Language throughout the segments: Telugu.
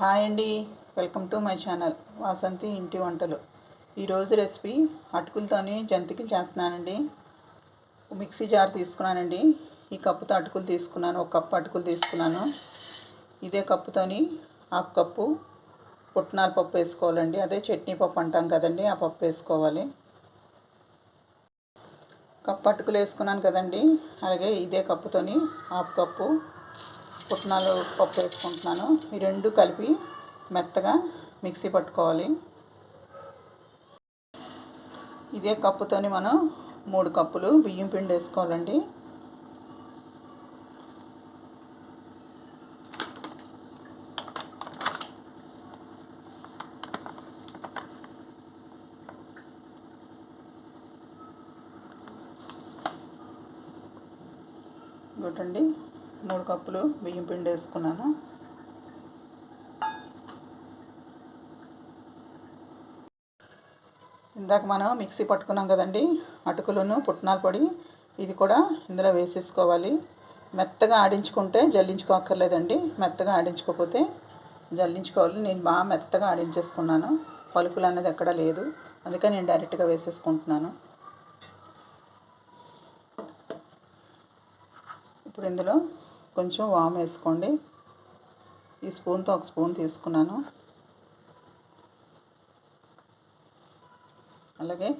హాయ్ అండి. Welcome to my channel. Vasanthi ఇంటి వంటలు. ఈరోజు రెసిపీ అటుకులతోని జంతికలు చేస్తున్నానండి. మిక్సీ జార్ తీసుకున్నానండి. ఈ కప్పుతో అటుకులు తీసుకున్నాను. ఒక కప్పు అటుకులు తీసుకున్నాను. ఇదే కప్పుతోని హాఫ్ కప్పు పుట్నాల పప్పు వేసుకోవాలండి. అదే చట్నీ పప్పు అంటాం కదండి ఆ పప్పు వేసుకోవాలి. కప్పు అటుకులు వేసుకున్నాను కదండి. అలాగే ఇదే కప్పుతోని హాఫ్ కప్పు పుట్నాలు పప్పు వేసుకుంటున్నాను ఈ రెండు కలిపి మెత్తగా మిక్సీ పట్టుకోవాలి. ఇదే కప్పుతోని మనం మూడు కప్పులు బియ్యం పిండి వేసుకోవాలండి. గుడ్ అండి మూడు కప్పులు బియ్యం పిండి వేసుకున్నాను. ఇందాక మనం మిక్సీ పట్టుకున్నాం కదండి అటుకులను పుట్నాల పొడి ఇది కూడా ఇందులో వేసేసుకోవాలి. మెత్తగా ఆడించుకుంటే జల్లించుకోక్కర్లేదండి మెత్తగా ఆడించుకోకపోతే జల్లించుకోవాలి. నేను బాగా మెత్తగా ఆడించేసుకున్నాను పలుకులు అనేది ఎక్కడ లేదు అందుకే నేను డైరెక్ట్గా వేసేసుకుంటున్నాను. ఇప్పుడు ఇందులో కొంచెం వామ్ వేసుకోండి. ఈ స్పూన్తో ఒక స్పూన్ తీసుకున్నాను. అలాగే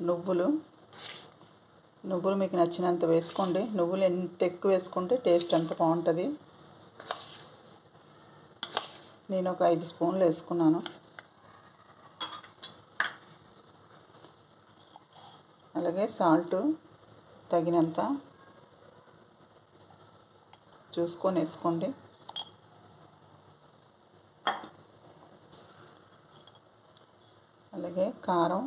నువ్వులు. నువ్వులు మీకు నచ్చినంత వేసుకోండి. నువ్వులు ఎంత ఎక్కువ వేసుకుంటే టేస్ట్ అంత బాగుంటుంది. నేను ఒక ఐదు స్పూన్లు వేసుకున్నాను. అలాగే సాల్ట్ తగినంత. చూసుకొని వేసుకోండి. అలాగే కారం.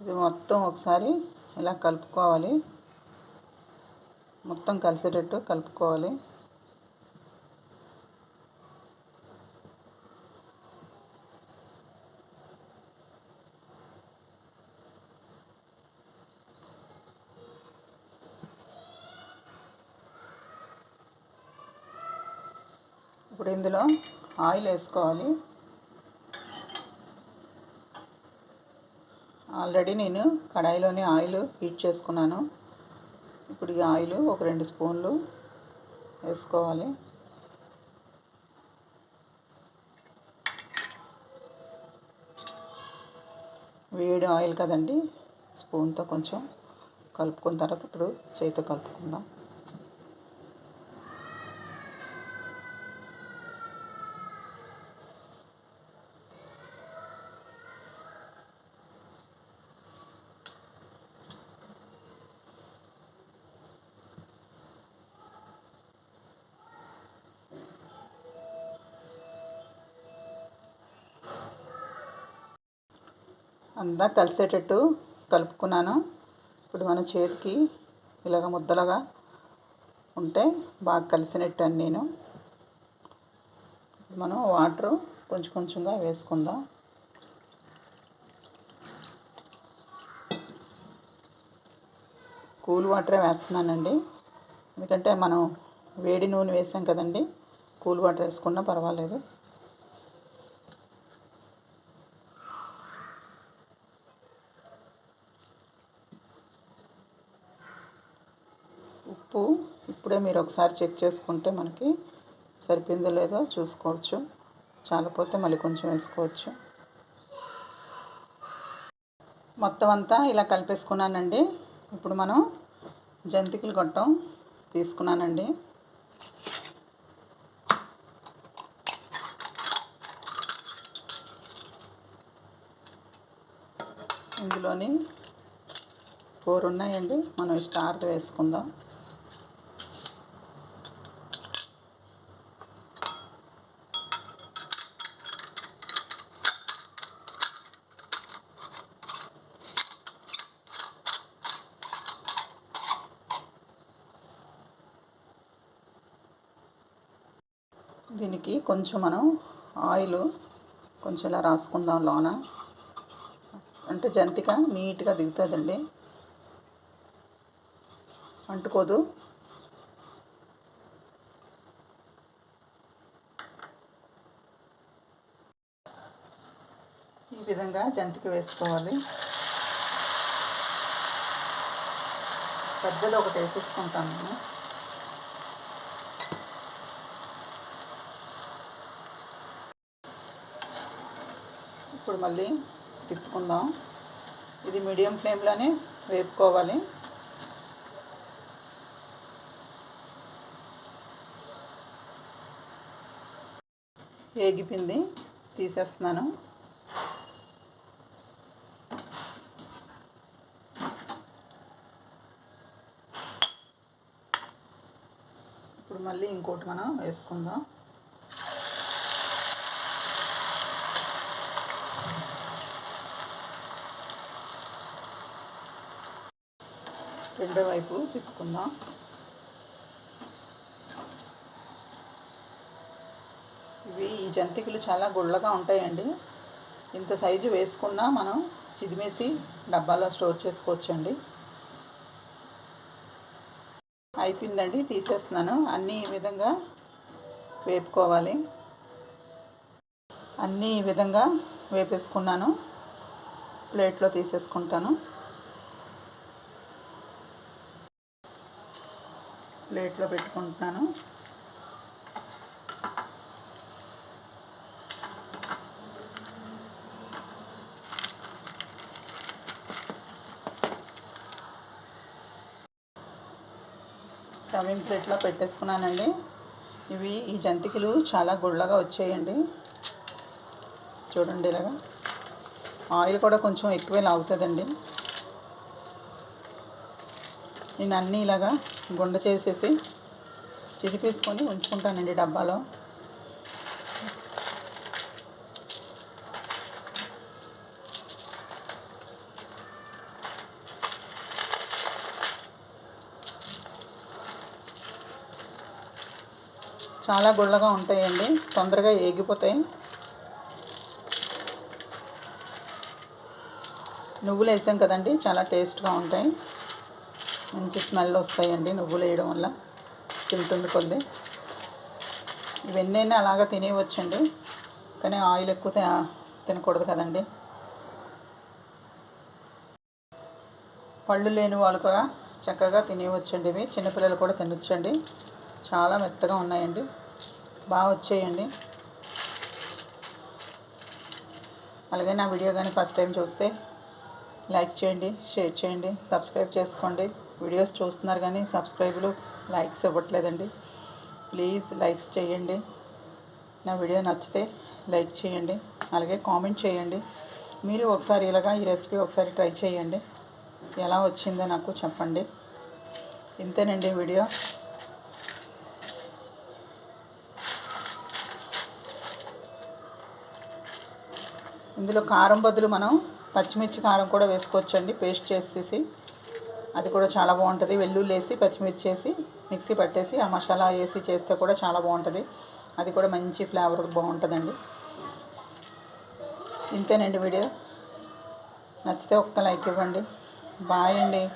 ఇది మొత్తం ఒకసారి ఇలా కలుపుకోవాలి. మొత్తం కలిసేటట్టు కలుపుకోవాలి. ఇప్పుడు ఇందులో ఆయిల్ వేసుకోవాలి. ఆల్రెడీ నేను కడాయిలోని ఆయిల్ హీట్ చేసుకున్నాను. ఇప్పుడు ఈ ఆయిల్ ఒక రెండు స్పూన్లు వేసుకోవాలి. వేడి ఆయిల్ కదండి స్పూన్తో కొంచెం కలుపుకున్న తర్వాత ఇప్పుడు చేతితో కలుపుకుందాం. అంతా కలిసేటట్టు కలుపుకున్నాను. ఇప్పుడు మన చేతికి ఇలాగ ముద్దలుగా ఉంటే బాగా కలిసినట్టు అని నేను మనం వాటర్ కొంచెం కొంచెంగా వేసుకుందాం. కూల్ వాటరే వేస్తున్నానండి. ఎందుకంటే మనం వేడి నూనె వేసాం కదండి కూల్ వాటర్ వేసుకున్నా పర్వాలేదు. కూడా మీరు ఒకసారి చెక్ చేసుకుంటే మనకి సరిపోయిందో లేదో చూసుకోవచ్చు. చాలపోతే మళ్ళీ కొంచెం వేసుకోవచ్చు. మొత్తం అంతా ఇలా కలిపేసుకున్నానండి. ఇప్పుడు మనం జంతికలు గొట్టం తీసుకున్నానండి. ఇందులోని ఫోర్ ఉన్నాయండి మనం స్టార్ వేసుకుందాం. దీనికి కొంచెం మనం ఆయిల్ కొంచెం ఇలా రాసుకుందాం లోన. అంటే జంతిక నీట్గా దిగుతుందండి. అంటుకోదు. ఈ విధంగా జంతిక వేసుకోవాలి. పెద్దది ఒకటి వేసేసుకుంటాను నేను. ఇప్పుడు మళ్ళీ తిప్పుకుందాం. ఇది మీడియం ఫ్లేమ్లోనే వేపుకోవాలి. ఏగిపింది తీసేస్తున్నాను. ఇప్పుడు మళ్ళీ ఇంకోటి మనం వేసుకుందాం. రెండో వైపు తిప్పుకుందాం. ఇవి ఈ జంతికలు చాలా గుళ్ళగా ఉంటాయండి. ఇంత సైజు వేసుకున్నా మనం చిదిమేసి డబ్బాలో స్టోర్ చేసుకోవచ్చండి. అయిపోయిందండి తీసేస్తున్నాను. అన్నీ ఈ విధంగా వేపుకోవాలి. అన్నీ ఈ విధంగా వేపేసుకున్నాను. ప్లేట్లో తీసేసుకుంటాను. ప్లేట్లో పెట్టుకుంటున్నాను సర్వింగ్ ప్లేట్లో పెట్టేసుకున్నానండి. ఇవి ఈ జంతికలు చాలా గుళ్ళగా వచ్చాయండి. చూడండి ఇలాగా. ఆయిల్ కూడా కొంచెం ఎక్కువే లాగుతుందండి. నేను అన్నీ ఇలాగా గుండ చేసేసి చిరిపేసుకొని ఉంచుకుంటానండి డబ్బాలో. చాలా గుళ్ళగా ఉంటాయండి తొందరగా ఏగిపోతాయి. నువ్వులు వేసాం కదండి చాలా టేస్ట్గా ఉంటాయి. మంచి స్మెల్ వస్తాయండి నువ్వులు వేయడం వల్ల. తింటుంది కొద్ది. ఇవన్నీ అలాగా తినేయవచ్చండి. కానీ ఆయిల్ ఎక్కువ తి- తినకూడదు కదండి. పళ్ళు లేని వాళ్ళు కూడా చక్కగా తినేయవచ్చండి ఇవి. చిన్నపిల్లలు కూడా తినొచ్చండి. చాలా మెత్తగా ఉన్నాయండి. బాగా వచ్చాయండి. అలాగే నా వీడియో కానీ ఫస్ట్ టైం చూస్తే లైక్ చేయండి షేర్ చేయండి సబ్స్క్రైబ్ చేసుకోండి. వీడియోస్ చూస్తున్నారు కానీ సబ్స్క్రైబ్లు లైక్స్ ఇవ్వట్లేదండి. ప్లీజ్ లైక్స్ చేయండి. నా వీడియో నచ్చితే లైక్ చేయండి. అలాగే కామెంట్ చేయండి. మీరు ఒకసారి ఇలాగా ఈ రెసిపీ ఒకసారి ట్రై చేయండి. ఎలా వచ్చిందో నాకు చెప్పండి. ఇంతేనండి వీడియో. ఇందులో కారం బదులు మనం పచ్చిమిర్చి కారం కూడా వేసుకోవచ్చండి. పేస్ట్ చేసేసి అది కూడా చాలా బాగుంటుంది. వెల్లుల్లి వేసి పచ్చిమిర్చి వేసి మిక్సీ పట్టేసి ఆ మసాలా వేసి చేస్తే కూడా చాలా బాగుంటుంది. అది కూడా మంచి ఫ్లేవర్ బాగుంటుందండి. ఇంతేనండి వీడియో. నచ్చితే ఒక్క లైక్ ఇవ్వండి. బాయ్ అండి.